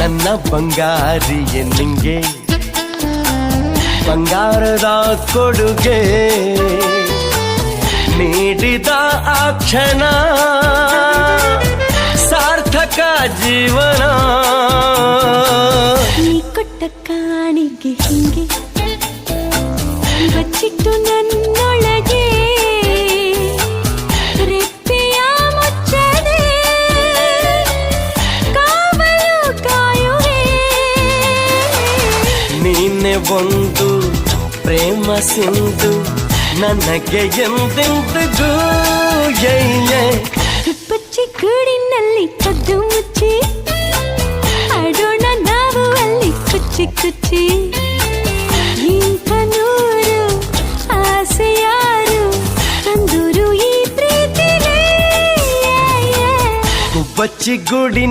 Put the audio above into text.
ನನ್ನ ಬಂಗಾರಿಯೇ ನಿಂಗೆ ಬಂಗಾರದ ಕೊಡುಗೆ ನೀಡಿದ ಆ ಕ್ಷಣ ಸಾರ್ಥಕ ಜೀವನ ನೀ ಕೊಟ್ಟ ಕಾಣಿಗೆ ಹಿಂಗೆ ಬಚ್ಚಿಟ್ಟು ನನ್ನೊಳಗೆ ನೀನೆ ಒಂದು ಪ್ರೇಮ ಸಿಂಧು ನನಗೆ ಎಂದೆಂದಿಗೂ ಏಯೇ ಬಚ್ಚಿ ಗೂಡಿನಲ್ಲಿ ಕದ್ದು ಮುಚ್ಚಿ ಆಡೋಣ ನಾವು ಅಲ್ಲಿ ಕುಚ್ಚಿ ಕುಚ್ಚಿ ಇಂಥ ನೂರು ಆಸೆ ಯಾರು ತಂದೂರು ಈ ಪ್ರೀತಿಗೆ ಬಚ್ಚಿ ಗುಡಿ